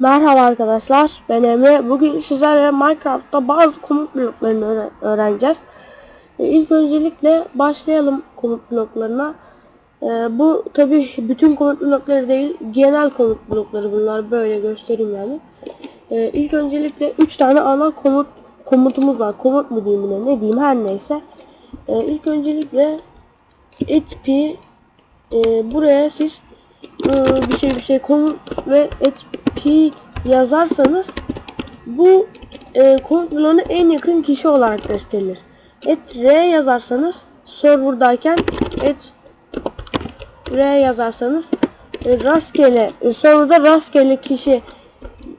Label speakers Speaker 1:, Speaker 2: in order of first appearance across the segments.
Speaker 1: Merhaba arkadaşlar, ben Emre. Bugün sizlerle Minecraft'ta bazı komut bloklarını öğre- öğreneceğiz. E, İlk öncelikle başlayalım komut bloklarına. E, bu tabi bütün komut blokları değil, genel komut blokları bunlar. Böyle göstereyim yani. E, ilk öncelikle 3 tane ana komut komutumuz var. Komut mu diyeyim buna, ne diyeyim her neyse. E, ilk öncelikle etp e, buraya siz e, bir şey bir şey komut ve etp yazarsanız bu e, komut bloğuna en yakın kişi olarak gösterilir. Et r yazarsanız serverdayken et r yazarsanız e, rastgele e, serverda rastgele kişi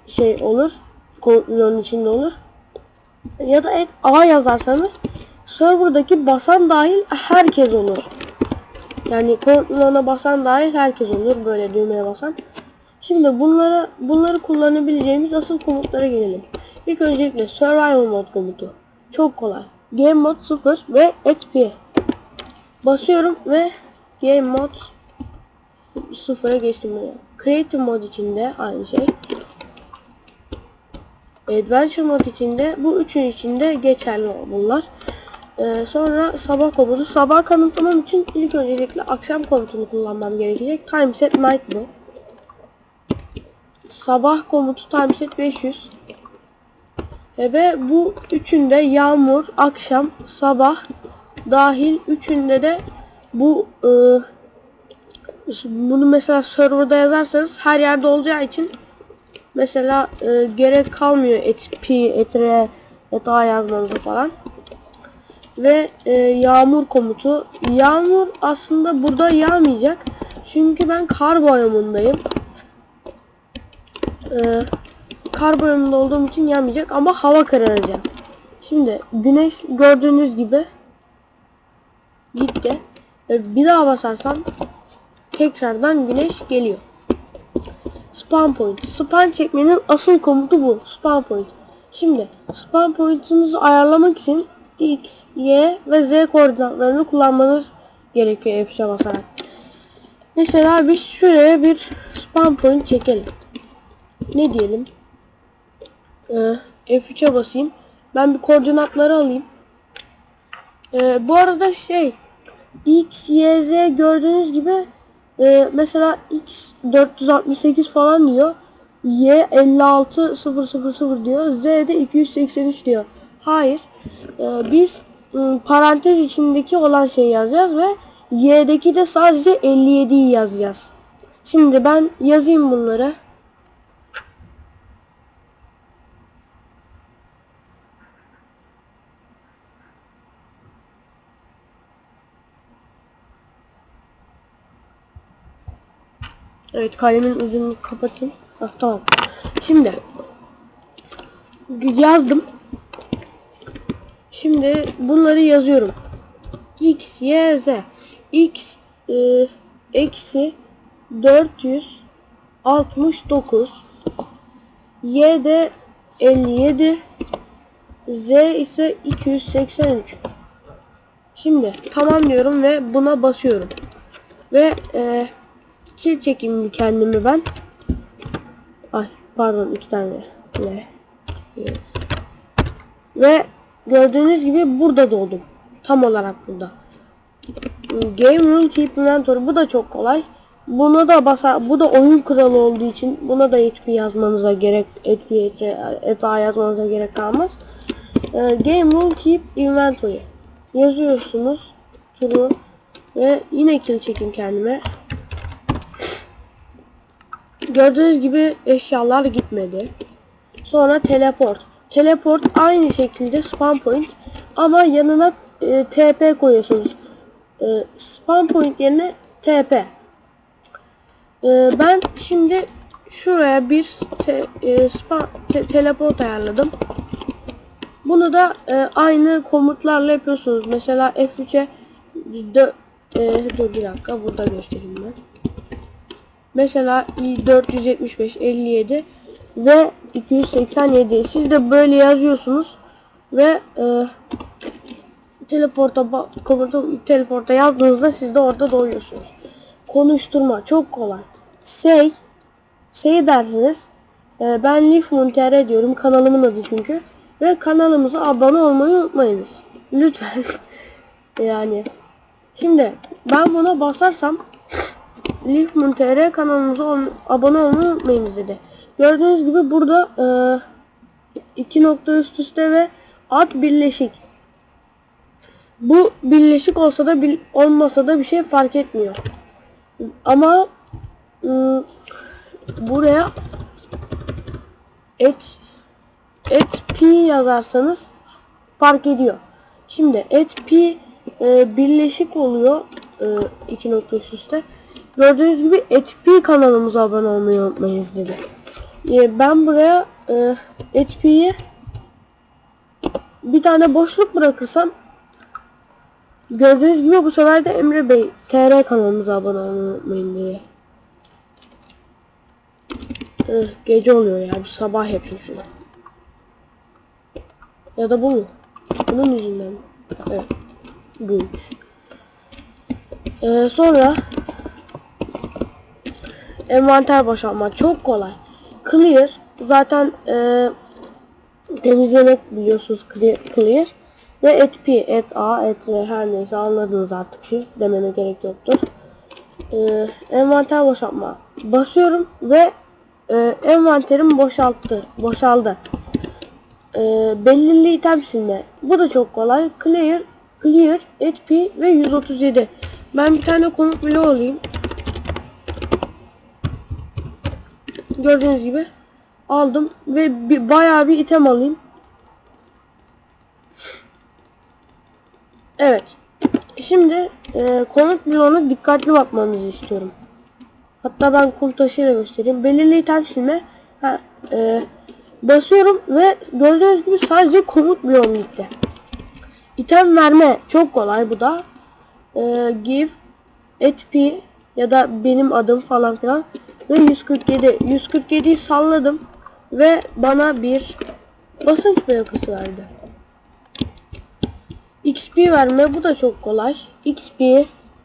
Speaker 1: şey olur komut bloğunun içinde olur. Ya da et a yazarsanız serverdaki basan dahil herkes olur. Yani kontrolüne basan dahil herkes olur böyle düğmeye basan. Şimdi bunları bunları kullanabileceğimiz asıl komutlara gelelim. İlk öncelikle survival mode komutu. Çok kolay. Game mode 0 ve HP. Basıyorum ve game mode 0'a geçtim buraya. Creative mode içinde aynı şey. Adventure mode içinde bu üçün içinde geçerli bunlar. Ee, sonra sabah komutu. Sabah kanıtlamam için ilk öncelikle akşam komutunu kullanmam gerekecek. Timeset night bu. Sabah komutu timeset 500. E, ve bu üçünde yağmur, akşam, sabah dahil üçünde de bu e, bunu mesela serverda yazarsanız her yerde olacağı için mesela e, gerek kalmıyor etp, etre, eta yazmanıza falan ve e, yağmur komutu. Yağmur aslında burada yağmayacak. Çünkü ben kar biyomundayım. E, kar biyomunda olduğum için yağmayacak ama hava kararacak. Şimdi güneş gördüğünüz gibi gitti. Ve bir daha basarsam tekrardan güneş geliyor. Spawn point. Spawn çekmenin asıl komutu bu. Spawn point. Şimdi spawn point'unuzu ayarlamak için X, Y ve Z koordinatlarını kullanmanız gerekiyor F3'e basarak. Mesela biz şuraya bir spawn point çekelim. Ne diyelim? Ee, F3'e basayım. Ben bir koordinatları alayım. Ee, bu arada şey X, Y, Z gördüğünüz gibi e, mesela X 468 falan diyor. Y 56 000 diyor. Z de 283 diyor. Hayır. Ee, biz ım, parantez içindeki olan şeyi yazacağız ve y'deki de sadece 57'yi yazacağız. Şimdi ben yazayım bunları. Evet kalemin ucunu kapatayım. Hah, tamam. Şimdi yazdım. Şimdi bunları yazıyorum. X, Y, Z. X e, eksi 469 Y de 57 Z ise 283 Şimdi tamam diyorum ve buna basıyorum. Ve e, kill çekeyim kendimi ben. Ay pardon iki tane. Ne? Ve gördüğünüz gibi burada doğdum. Tam olarak burada. Game Rule Keep Inventory bu da çok kolay. Buna da basa bu da oyun kralı olduğu için buna da hiçbir yazmanıza gerek etki eta yazmanıza gerek kalmaz. Ee, Game Rule Keep Inventory yazıyorsunuz. True ve yine kill çekin kendime. Gördüğünüz gibi eşyalar gitmedi. Sonra teleport. Teleport aynı şekilde spawn point ama yanına e, TP koyuyorsunuz. E, spawn point yerine TP. E, ben şimdi şuraya bir te, e, spawn, te, teleport ayarladım. Bunu da e, aynı komutlarla yapıyorsunuz. Mesela F3'e e, dur bir dakika burada göstereyim ben. Mesela 475 57 ve 287 siz de böyle yazıyorsunuz ve e, teleporta teleporta yazdığınızda siz de orada doğuyorsunuz. Konuşturma çok kolay. Say say dersiniz. Ee, ben Leaf Moon.tr diyorum. Kanalımın adı çünkü. Ve kanalımıza abone olmayı unutmayınız. Lütfen. yani. Şimdi ben buna basarsam Leaf Moon.tr kanalımıza abone olmayı unutmayınız dedi. Gördüğünüz gibi burada e, iki nokta üst üste ve ad birleşik. Bu birleşik olsa da bil- olmasa da bir şey fark etmiyor. Ama ım, buraya et et p yazarsanız fark ediyor. Et et p e, birleşik oluyor e, iki nokta üst üste. Gördüğünüz gibi et p kanalımıza abone olmayı unutmayınız dedi. Ben buraya e, et p'yi bir tane boşluk bırakırsam gördüğünüz gibi bu sefer de Emre Bey TR kanalımıza abone olmayı diye. Eh, gece oluyor ya bir sabah yapayım. Ya da bu mu? Bunun yüzünden mi? Evet. Buymuş. Ee, sonra envanter boşaltma çok kolay. Clear zaten e, temizlemek biliyorsunuz clear, ve et p, et a, et r her neyse anladınız artık siz dememe gerek yoktur. Ee, envanter boşaltma basıyorum ve e, envanterim boşalttı, boşaldı. Ee, belirli item silme. Bu da çok kolay. Clear, clear, HP ve 137. Ben bir tane komut bile olayım. Gördüğünüz gibi aldım ve bir, bayağı bir item alayım. Evet. Şimdi e, komut bloğuna dikkatli bakmanızı istiyorum. Hatta ben kum taşıyla göstereyim. Belirli item silme. Ha, e, basıyorum ve gördüğünüz gibi sadece komut bloğum gitti. İtem verme çok kolay bu da. E, give etp ya da benim adım falan filan ve 147 147'yi salladım ve bana bir basınç plakası verdi. XP verme bu da çok kolay. XP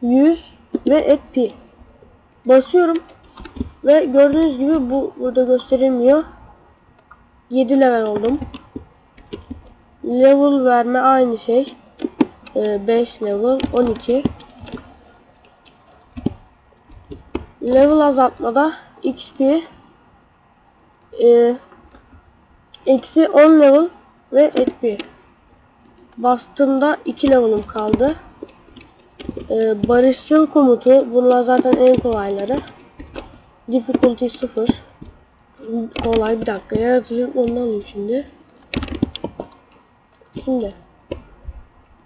Speaker 1: 100 ve etp basıyorum ve gördüğünüz gibi bu burada gösterilmiyor. 7 level oldum. Level verme aynı şey. 5 level 12. Level azaltmada XP e, eksi 10 level ve etp. Bastığımda 2 level'ım kaldı. E, barışçıl komutu bunlar zaten en kolayları. Difficulty 0. Kolay bir dakika yaratıcı onu alayım şimdi. Şimdi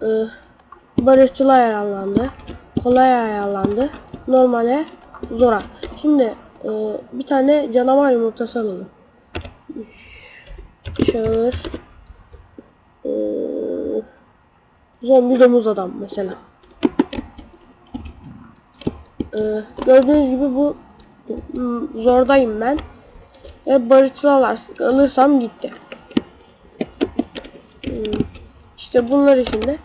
Speaker 1: e, barışçıl ayarlandı. Kolay ayarlandı. Normale zora. Şimdi e, bir tane canavar yumurtası alalım. Çağır. E, zombi domuz adam mesela. E, gördüğünüz gibi bu Hmm, zordayım ben. Ve barışçıl alars- alırsam gitti. Hmm, İşte bunlar için de.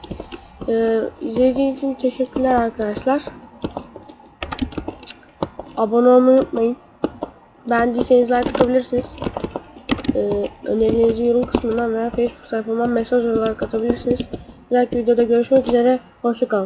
Speaker 1: Ee, izlediğiniz için teşekkürler arkadaşlar. Abone olmayı unutmayın. Beğendiyseniz like atabilirsiniz. Ee, önerilerinizi yorum kısmından veya Facebook sayfamdan mesaj olarak atabilirsiniz. Bir dahaki videoda görüşmek üzere. Hoşçakalın.